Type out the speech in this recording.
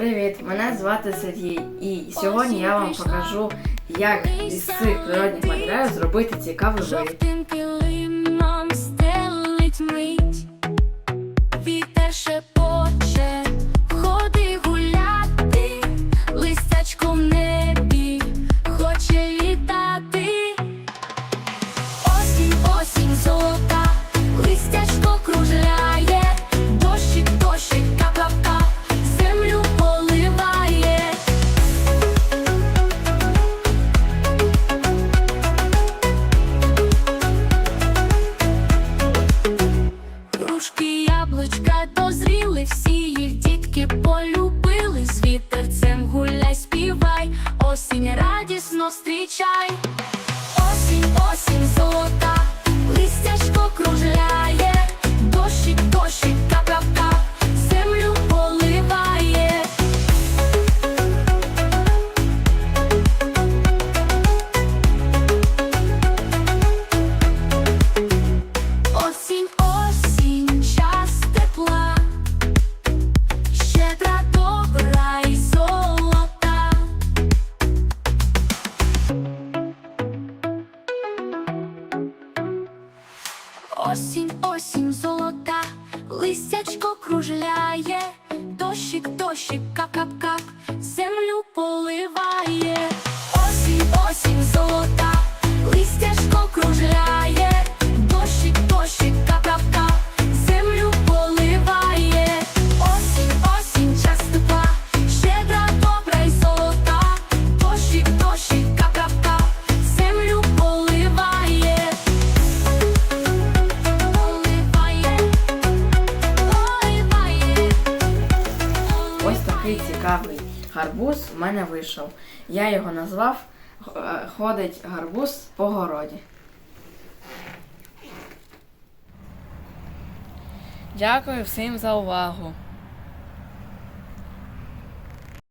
Привіт, мене звати Сергій, і сьогодні я вам покажу, як із цих природних матеріалів зробити цікавий виріб. Яблучка дозріли, всі Осінь, осінь, золота, листячко кружляє, дощик, дощик, кап-кап-кап, землю поливає. Ось такий цікавий гарбуз у мене вийшов. Я його назвав е, Ходить гарбуз по городі. Дякую всім за увагу.